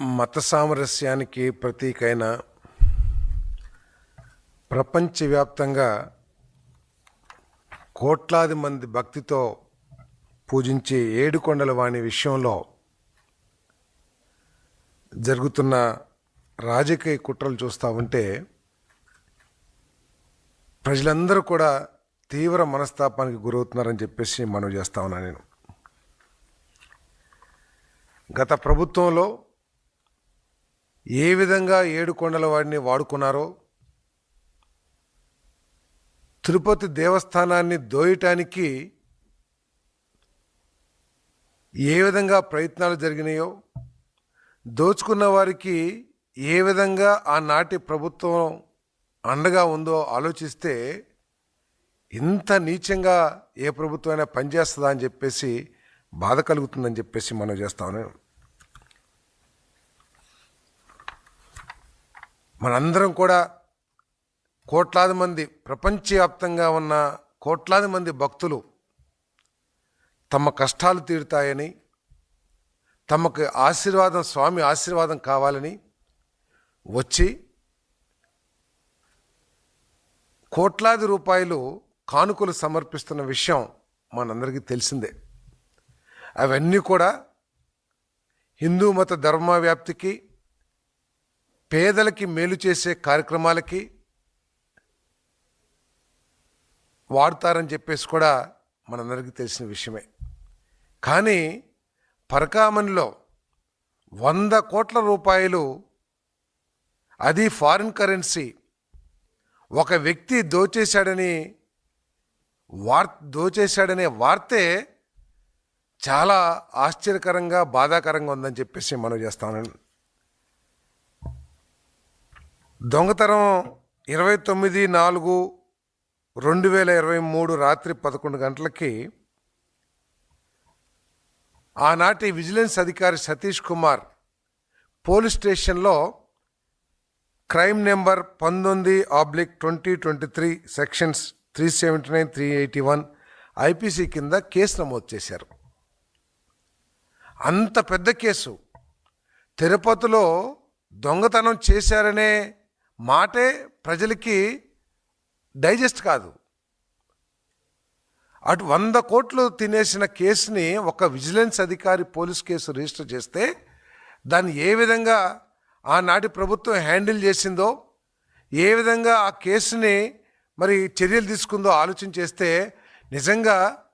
మత సామరస్యానికి ప్రతీకైన ప్రపంచవ్యాప్తంగా కోట్లాది మంది భక్తితో పూజించే ఏడుకొండల వాణి విషయంలో జరుగుతున్న రాజకీయ కుట్రలు చూస్తూ ఉంటే ప్రజలందరూ కూడా తీవ్ర మనస్తాపానికి గురవుతున్నారని చెప్పేసి మనం చేస్తా ఉన్నా నేను. గత ప్రభుత్వంలో ఏ విధంగా ఏడు కొండల వాడిని వాడుకున్నారో తిరుపతి దేవస్థానాన్ని దోయటానికి ఏ విధంగా ప్రయత్నాలు జరిగినాయో దోచుకున్న వారికి ఏ విధంగా ఆనాటి ప్రభుత్వం అండగా ఉందో ఆలోచిస్తే ఇంత నీచంగా ఏ ప్రభుత్వం అయినా పనిచేస్తుందా అని చెప్పేసి బాధ కలుగుతుందని చెప్పేసి మనం చేస్తామని మనందరం కూడా కోట్లాది మంది ప్రపంచవ్యాప్తంగా ఉన్న కోట్లాది మంది భక్తులు తమ కష్టాలు తీరుతాయని తమకు ఆశీర్వాదం స్వామి ఆశీర్వాదం కావాలని వచ్చి కోట్లాది రూపాయలు కానుకలు సమర్పిస్తున్న విషయం మనందరికీ తెలిసిందే. అవన్నీ కూడా హిందూ మత ధర్మ వ్యాప్తికి పేదలకి మేలు చేసే కార్యక్రమాలకి వాడతారని చెప్పేసి కూడా మనందరికీ తెలిసిన విషయమే. కానీ పరకామన్లో వంద కోట్ల రూపాయలు అది ఫారిన్ కరెన్సీ. ఒక వ్యక్తి దోచేశాడని వార్ దోచేశాడనే వార్తే చాలా ఆశ్చర్యకరంగా బాధాకరంగా ఉందని చెప్పేసి మనం చేస్తాను దొంగతనం ఇరవై తొమ్మిది నాలుగు రెండు వేల ఇరవై మూడు రాత్రి పదకొండు గంటలకి ఆనాటి విజిలెన్స్ అధికారి సతీష్ కుమార్ పోలీస్ స్టేషన్లో క్రైమ్ నెంబర్ పంతొమ్మిది oblique twenty twenty three sections three seventy nine three eighty one IPC కింద కేసు నమోదు చేశారు. అంత పెద్ద కేసు. తిరుపతిలో దొంగతనం చేశారనే మాటే ప్రజలకి డైజెస్ట్ కాదు. అటు వంద కోట్లు తినేసిన కేసుని ఒక విజిలెన్స్ అధికారి పోలీస్ కేసు రిజిస్టర్ చేస్తే దాన్ని ఏ విధంగా ఆనాటి ప్రభుత్వం హ్యాండిల్ చేసిందో ఏ విధంగా ఆ కేసుని మరి చర్యలు తీసుకుందో ఆలోచన చేస్తే నిజంగా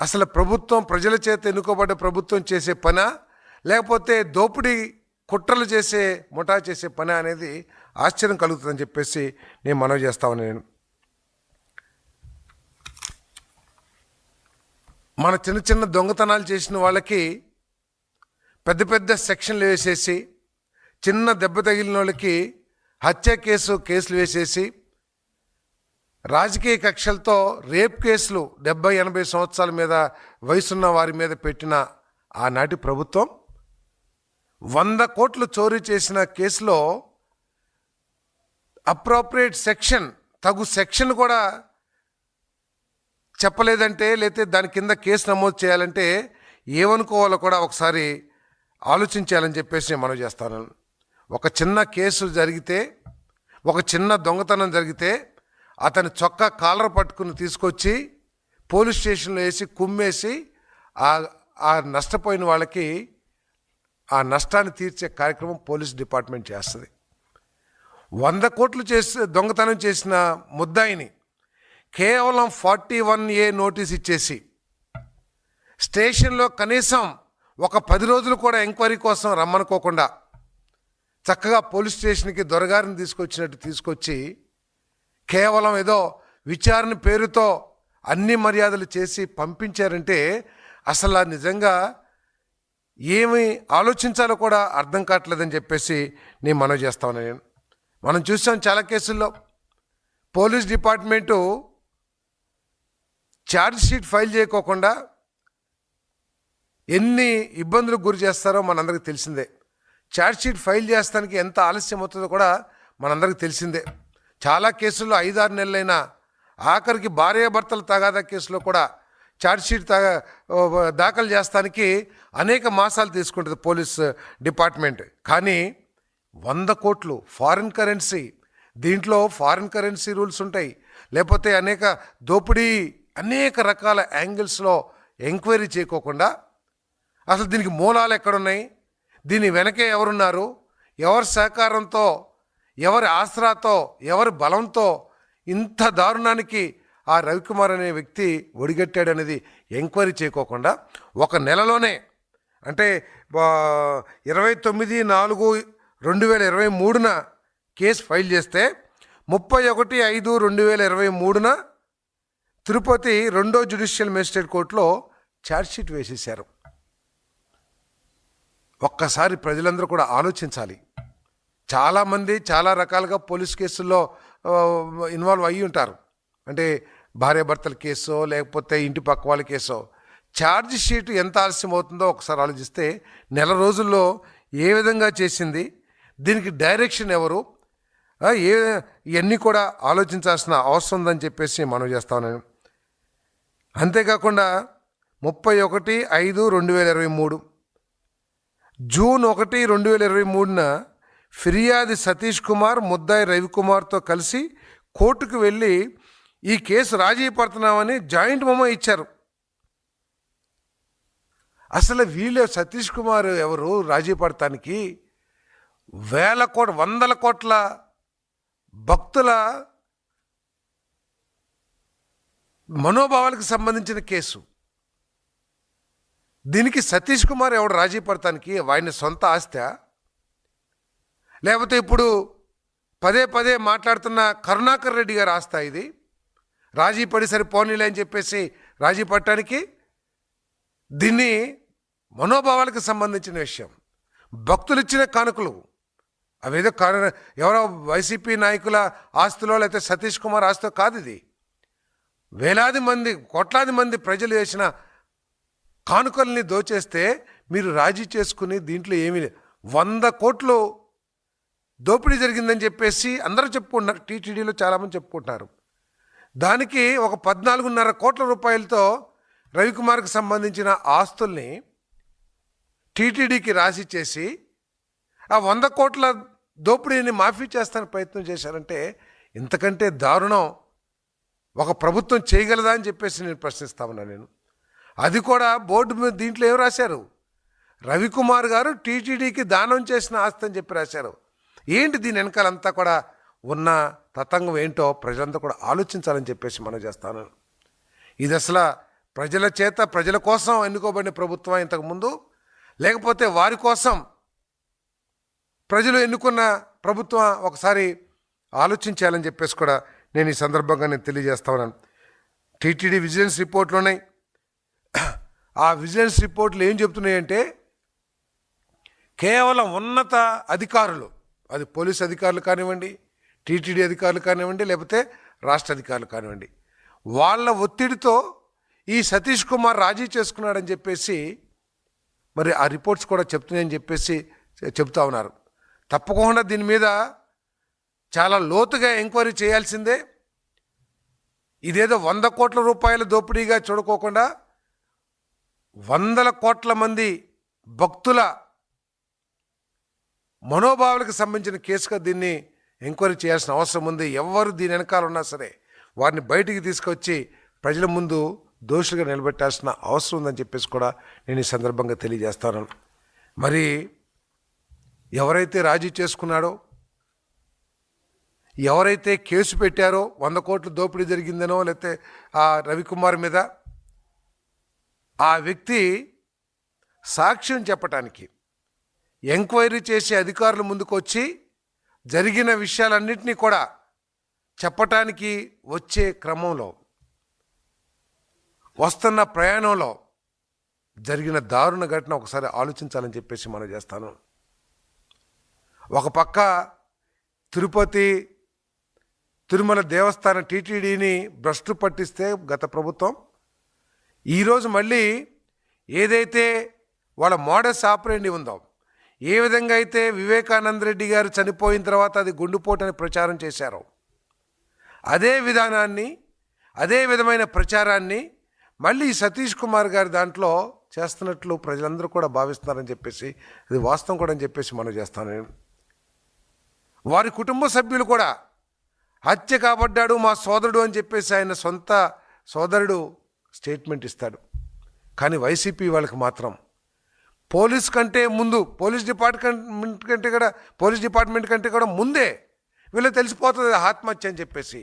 అసలు ప్రభుత్వం ప్రజల చేత ఎన్నుకోబడ్డ ప్రభుత్వం చేసే పనా? లేకపోతే దోపిడీ కుట్రలు చేసే ముఠా చేసే పని అనేది ఆశ్చర్యం కలుగుతుందని చెప్పేసి నేను మనవి చేస్తాను నేను. మన చిన్న చిన్న దొంగతనాలు చేసిన వాళ్ళకి పెద్ద పెద్ద సెక్షన్లు వేసేసి చిన్న దెబ్బ తగిలిన వాళ్ళకి హత్య కేసు కేసులు వేసేసి రాజకీయ కక్షలతో రేప్ కేసులు డెబ్బై ఎనభై సంవత్సరాల మీద వయసున్న వారి మీద పెట్టిన ఆనాటి ప్రభుత్వం వంద కోట్లు చోరీ చేసిన కేసులో అప్రోప్రియేట్ సెక్షన్ తగు సెక్షన్ కూడా చెప్పలేదంటే లేకపోతే దాని కింద కేసు నమోదు చేయాలంటే ఏమనుకోవాలో కూడా ఒకసారి ఆలోచించాలని చెప్పేసి నేను మనవి చేస్తాను. ఒక చిన్న కేసు జరిగితే ఒక చిన్న దొంగతనం జరిగితే అతని చొక్కా కాలర్ పట్టుకుని తీసుకొచ్చి పోలీస్ స్టేషన్లో వేసి కుమ్మేసి ఆ నష్టపోయిన వాళ్ళకి ఆ నష్టాన్ని తీర్చే కార్యక్రమం పోలీస్ డిపార్ట్మెంట్ చేస్తుంది. వంద కోట్లు చేసి దొంగతనం చేసిన ముద్దాయిని కేవలం ఫార్టీ వన్ ఏ నోటీస్ ఇచ్చేసి స్టేషన్లో కనీసం ఒక పది రోజులు కూడా ఎంక్వైరీ కోసం రమ్మనుకోకుండా చక్కగా పోలీస్ స్టేషన్కి దొరగారిని తీసుకొచ్చినట్టు తీసుకొచ్చి కేవలం ఏదో విచారణ పేరుతో అన్ని మర్యాదలు చేసి పంపించారంటే అసలు ఆ నిజంగా ఏమి ఆలోచించాలో కూడా అర్థం కావట్లేదని చెప్పేసి నేను మనవి చేస్తాను నేను మనం చూసాం చాలా కేసుల్లో పోలీస్ డిపార్ట్మెంటు షీట్ ఫైల్ చేయకోకుండా ఎన్ని ఇబ్బందులకు గురి చేస్తారో మనందరికీ తెలిసిందే. షీట్ ఫైల్ చేస్తానికి ఎంత ఆలస్యం అవుతుందో కూడా మనందరికీ తెలిసిందే. చాలా కేసుల్లో ఐదారు నెలలైనా ఆఖరికి భార్యాభర్తల తగాదా కేసులో కూడా ఛార్జ్షీట్ దాఖలు చేస్తానికి అనేక మాసాలు తీసుకుంటుంది పోలీస్ డిపార్ట్మెంట్. కానీ వంద కోట్లు ఫారిన్ కరెన్సీ. దీంట్లో ఫారిన్ కరెన్సీ రూల్స్ ఉంటాయి. లేకపోతే అనేక దోపిడీ అనేక రకాల యాంగిల్స్లో ఎంక్వైరీ చేయకోకుండా అసలు దీనికి మూలాలు ఎక్కడున్నాయి? దీని వెనకే ఎవరున్నారు? ఎవరి సహకారంతో ఎవరి ఆసరాతో ఎవరి బలంతో ఇంత దారుణానికి ఆ రవికుమార్ అనే వ్యక్తి ఒడిగట్టాడనేది ఎంక్వైరీ చేయకోకుండా ఒక నెలలోనే అంటే ఇరవై తొమ్మిది నాలుగు రెండు వేల ఇరవై మూడున కేసు ఫైల్ చేస్తే ముప్పై ఒకటి ఐదు రెండు వేల ఇరవై మూడున తిరుపతి రెండో జ్యుడిషియల్ మేజిస్ట్రేట్ కోర్టులో ఛార్జ్షీట్ వేసేశారు. ఒక్కసారి ప్రజలందరూ కూడా ఆలోచించాలి. చాలామంది చాలా రకాలుగా పోలీస్ కేసుల్లో ఇన్వాల్వ్ అయ్యి ఉంటారు అంటే భార్యాభర్తల కేసో లేకపోతే ఇంటి పక్క వాళ్ళ కేసో ఛార్జ్ షీట్ ఎంత ఆలస్యం అవుతుందో ఒకసారి ఆలోచిస్తే నెల రోజుల్లో ఏ విధంగా చేసింది దీనికి డైరెక్షన్ ఎవరు ఏ ఇవన్నీ కూడా ఆలోచించాల్సిన అవసరం ఉందని చెప్పేసి మనం చేస్తాను అంతేకాకుండా ముప్పై ఒకటి ఐదు రెండు వేల ఇరవై మూడు జూన్ ఒకటి రెండు వేల ఇరవై మూడున ఫిర్యాది సతీష్ కుమార్ ముద్దాయి రవికుమార్తో కలిసి కోర్టుకు వెళ్ళి ఈ కేసు రాజీ పడుతున్నామని జాయింట్ మొమ్మ ఇచ్చారు. అసలు వీళ్ళు సతీష్ కుమార్ ఎవరు రాజీ పడటానికి వేల కోట్ల వందల కోట్ల భక్తుల మనోభావాలకు సంబంధించిన కేసు. దీనికి సతీష్ కుమార్ ఎవడు రాజీ పడటానికి వాడిని సొంత ఆస్త లేకపోతే ఇప్పుడు పదే పదే మాట్లాడుతున్న కరుణాకర్ రెడ్డి గారు ఆస్తా ఇది? రాజీ పడి సరి పోనీలే అని చెప్పేసి రాజీ పడటానికి దీన్ని మనోభావాలకు సంబంధించిన విషయం. భక్తులు ఇచ్చిన కానుకలు. అవేదో కాను ఎవరో వైసీపీ నాయకుల ఆస్తులో లేకపోతే సతీష్ కుమార్ ఆస్తో కాదు ఇది. వేలాది మంది కోట్లాది మంది ప్రజలు వేసిన కానుకల్ని దోచేస్తే మీరు రాజీ చేసుకుని దీంట్లో ఏమీ లేదు. వంద కోట్లు దోపిడీ జరిగిందని చెప్పేసి అందరూ చెప్పుకుంటున్నారు. టీటీడీలో చాలామంది చెప్పుకుంటున్నారు. దానికి ఒక పద్నాలుగున్నర కోట్ల రూపాయలతో రవికుమార్కి సంబంధించిన ఆస్తుల్ని టీటీడీకి రాసి చేసి ఆ వంద కోట్ల దోపిడీని మాఫీ చేస్తానికి ప్రయత్నం చేశారంటే ఇంతకంటే దారుణం. ఒక ప్రభుత్వం చేయగలదా అని చెప్పేసి నేను ప్రశ్నిస్తా ఉన్నా నేను. అది కూడా బోర్డు మీద దీంట్లో ఏం రాశారు? రవికుమార్ గారు టీటీడీకి దానం చేసిన ఆస్తి అని చెప్పి రాశారు. ఏంటి దీని వెనకాలంతా కూడా ఉన్న తతంగం ఏంటో ప్రజలంతా కూడా ఆలోచించాలని చెప్పేసి మనం చేస్తాను. ఇది అసలు ప్రజల చేత ప్రజల కోసం ఎన్నుకోబడిన ప్రభుత్వం ఇంతకుముందు లేకపోతే వారి కోసం ప్రజలు ఎన్నుకున్న ప్రభుత్వం ఒకసారి ఆలోచించాలని చెప్పేసి కూడా నేను ఈ సందర్భంగా నేను తెలియజేస్తా ఉన్నాను. టీటీడీ విజిలెన్స్ రిపోర్ట్లు ఉన్నాయి. ఆ విజిలెన్స్ రిపోర్ట్లు ఏం చెప్తున్నాయంటే కేవలం ఉన్నత అధికారులు అది పోలీస్ అధికారులు కానివ్వండి టీటీడీ అధికారులు కానివ్వండి లేకపోతే రాష్ట్ర అధికారులు కానివ్వండి. వాళ్ళ ఒత్తిడితో ఈ సతీష్ కుమార్ రాజీ చేసుకున్నాడని చెప్పేసి మరి ఆ రిపోర్ట్స్ కూడా చెప్తున్నాయని చెప్పేసి చెప్తా ఉన్నారు. తప్పకుండా దీని మీద చాలా లోతుగా ఎంక్వైరీ చేయాల్సిందే. ఇదేదో వంద కోట్ల రూపాయల దోపిడీగా చూడుకోకుండా వందల కోట్ల మంది భక్తుల మనోభావాలకు సంబంధించిన కేసుగా దీన్ని ఎంక్వైరీ చేయాల్సిన అవసరం ఉంది. ఎవరు దీని వెనకాల ఉన్నా సరే వారిని బయటికి తీసుకొచ్చి ప్రజల ముందు దోషులుగా నిలబెట్టాల్సిన అవసరం ఉందని చెప్పేసి కూడా నేను ఈ సందర్భంగా తెలియజేస్తాను. మరి ఎవరైతే రాజీ చేసుకున్నాడో ఎవరైతే కేసు పెట్టారో వంద కోట్లు దోపిడీ జరిగిందనో లేకపోతే ఆ రవికుమార్ మీద ఆ వ్యక్తి సాక్ష్యం చెప్పటానికి ఎంక్వైరీ చేసే అధికారుల ముందుకు వచ్చి జరిగిన విషయాలన్నింటినీ కూడా చెప్పటానికి వచ్చే క్రమంలో వస్తున్న ప్రయాణంలో జరిగిన దారుణ ఘటన ఒకసారి ఆలోచించాలని చెప్పేసి మనం చేస్తాను. ఒక పక్క తిరుపతి తిరుమల దేవస్థానం టీటీడీని భ్రష్టు పట్టిస్తే గత ప్రభుత్వం ఈరోజు మళ్ళీ ఏదైతే వాళ్ళ మోడస్ ఆపరేండి ఉందో ఏ విధంగా అయితే వివేకానంద రెడ్డి గారు చనిపోయిన తర్వాత అది గుండుపోటు అని ప్రచారం చేశారో అదే విధానాన్ని అదే విధమైన ప్రచారాన్ని మళ్ళీ సతీష్ కుమార్ గారి దాంట్లో చేస్తున్నట్లు ప్రజలందరూ కూడా భావిస్తున్నారని చెప్పేసి అది వాస్తవం కూడా అని చెప్పేసి మనం చేస్తాను. నేను వారి కుటుంబ సభ్యులు కూడా హత్య కాబడ్డాడు మా సోదరుడు అని చెప్పేసి ఆయన సొంత సోదరుడు స్టేట్మెంట్ ఇస్తాడు. కానీ వైసీపీ వాళ్ళకి మాత్రం పోలీస్ కంటే ముందు పోలీస్ డిపార్ట్మెంట్ కంటే కూడా పోలీస్ డిపార్ట్మెంట్ కంటే కూడా ముందే వీళ్ళు తెలిసిపోతుంది ఆత్మహత్య అని చెప్పేసి.